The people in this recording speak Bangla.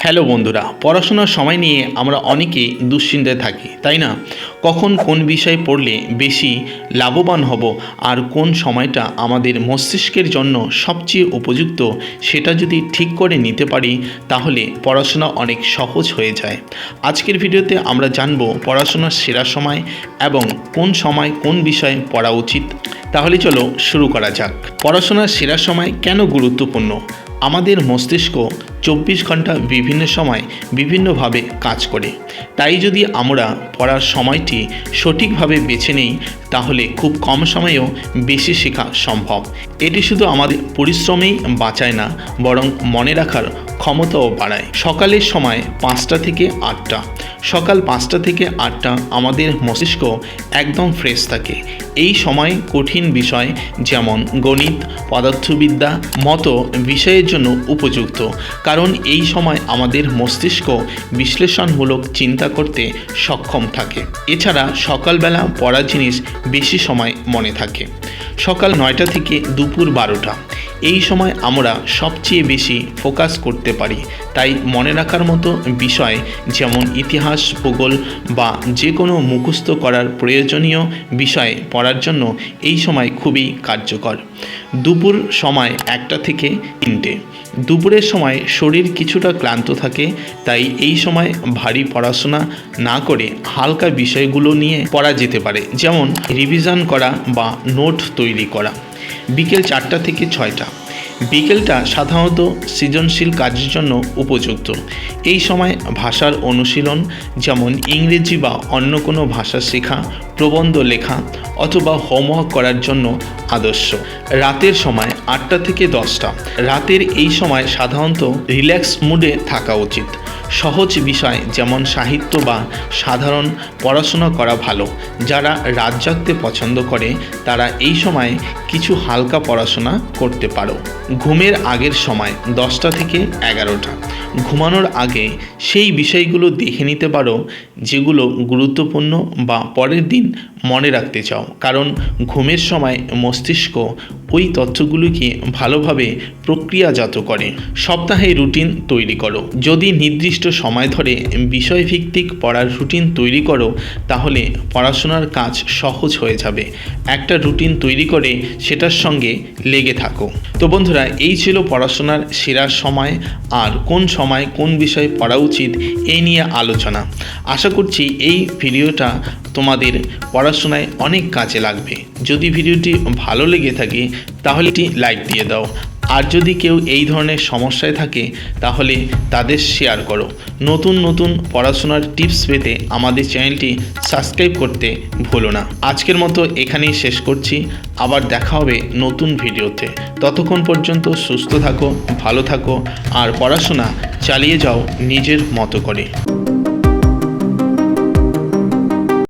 হ্যালো বন্ধুরা পড়াশোনার সময় নিয়ে আমরা অনেকেই দুশ্চিন্তায় থাকি তাই না? কখন কোন বিষয় পড়লে বেশি লাভবান হব আর কোন সময়টা আমাদের মস্তিষ্কের জন্য সবচেয়ে উপযুক্ত সেটা যদি ঠিক করে নিতে পারি, তাহলে পড়াশোনা অনেক সহজ হয়ে যায়। আজকের ভিডিওতে আমরা জানব পড়াশোনার সেরা সময় এবং কোন সময় কোন বিষয়ে পড়া উচিত। তাহলে চলো শুরু করা যাক। পড়াশোনার সেরা সময় কেন গুরুত্বপূর্ণ? আমাদের মস্তিষ্ক চব্বিশ ঘণ্টা বিভিন্ন সময় বিভিন্নভাবে কাজ করে। তাই যদি আমরা পড়ার সময়টি সঠিকভাবে বেছে নেই, তাহলে খুব কম সময়েও বেশি শেখা সম্ভব। এটি শুধু আমাদের পরিশ্রমেই বাঁচায় না, বরং মনে রাখার ক্ষমতাও বাড়ায়। সকালের সময় পাঁচটা থেকে আটটা। সকাল পাঁচটা থেকে আটটা আমাদের মস্তিষ্ক একদম ফ্রেশ থাকে। এই সময় কঠিন বিষয় যেমন গণিত, পদার্থবিদ্যা, মতো বিষয়ের জন্য উপযুক্ত। কারণ এই সময় আমাদের মস্তিষ্ক বিশ্লেষণমূলক চিন্তা করতে সক্ষম থাকে। এছাড়া সকালবেলা পড়া জিনিস বেশি সময় মনে থাকে। সকাল নয়টা থেকে দুপুর বারোটা। এই সময় আমরা সবচেয়ে বেশি ফোকাস করতে পারি। তাই মনে রাখার মতো বিষয় যেমন ইতিহাস, ভূগোল বা যে কোনো মুখস্থ করার প্রয়োজনীয় বিষয় পড়ার জন্য এই সময় খুবই কার্যকর। দুপুর সময় একটা থেকে তিনটে। দুপুরের সময় শরীর কিছুটা ক্লান্ত থাকে, তাই এই সময় ভারী পড়াশোনা না করে হালকা বিষয়গুলো নিয়ে পড়া যেতে পারে, যেমন রিভিশন করা বা নোট তৈরি করা। বিকেল চারটা থেকে ছয়টা। বিকেলটা সাধারণত সৃজনশীল কাজের জন্য উপযুক্ত। এই সময় ভাষার অনুশীলন, যেমন ইংরেজি বা অন্য কোনো ভাষা শেখা, প্রবন্ধ লেখা, অথবা হোমওয়ার্ক করার জন্য আদর্শ। রাতের সময় আটটা থেকে দশটা। রাতের এই সময় সাধারণত রিল্যাক্স মুডে থাকা উচিত। সহজ বিষয় যেমন সাহিত্য বা সাধারণ পড়াশোনা করা ভালো। যারা রাত জাগতে পছন্দ করে, তারা এই সময় কিছু হালকা পড়াশোনা করতে পারো। ঘুমের আগের সময় দশটা থেকে এগারোটা। ঘুমানোর আগে সেই বিষয়গুলো দেখে নিতে পারো, যেগুলো গুরুত্বপূর্ণ বা পরের দিন মনে রাখতে চাও। কারণ ঘুমের সময় মস্তিষ্ক ওই তথ্যগুলিকে ভালোভাবে প্রক্রিয়াজাত করে। সপ্তাহে রুটিন তৈরি করো। যদি নির্দিষ্ট সময় ধরে বিষয়ভিত্তিক পড়ার রুটিন তৈরি করো, তাহলে পড়াশোনার কাজ সহজ হয়ে যাবে। একটা রুটিন তৈরি করে সেটার সঙ্গে লেগে থাকো। তো বন্ধুরা, এই ছিল পড়াশোনার সেরা সময়। আর কোন সময় কোন বিষয়ে পড়া উচিত, এই নিয়ে আলোচনা। আশা করছি এই ভিডিওটা তোমাদের পড়াশোনায় অনেক কাজে লাগবে। যদি ভিডিওটি ভালো লেগে থাকে, তাহলে এটি লাইক দিয়ে দাও। আর যদি কেউ এই ধরনের সমস্যায় থাকে, তাহলে তাদের শেয়ার করো। নতুন নতুন পড়াশোনার টিপস পেতে আমাদের চ্যানেলটি সাবস্ক্রাইব করতে ভুলো না। আজকের মতো এখানেই শেষ করছি। আবার দেখা হবে নতুন ভিডিওতে। ততক্ষণ পর্যন্ত সুস্থ থাকো, ভালো থাকো, আর পড়াশোনা চালিয়ে যাও নিজের মতো করে।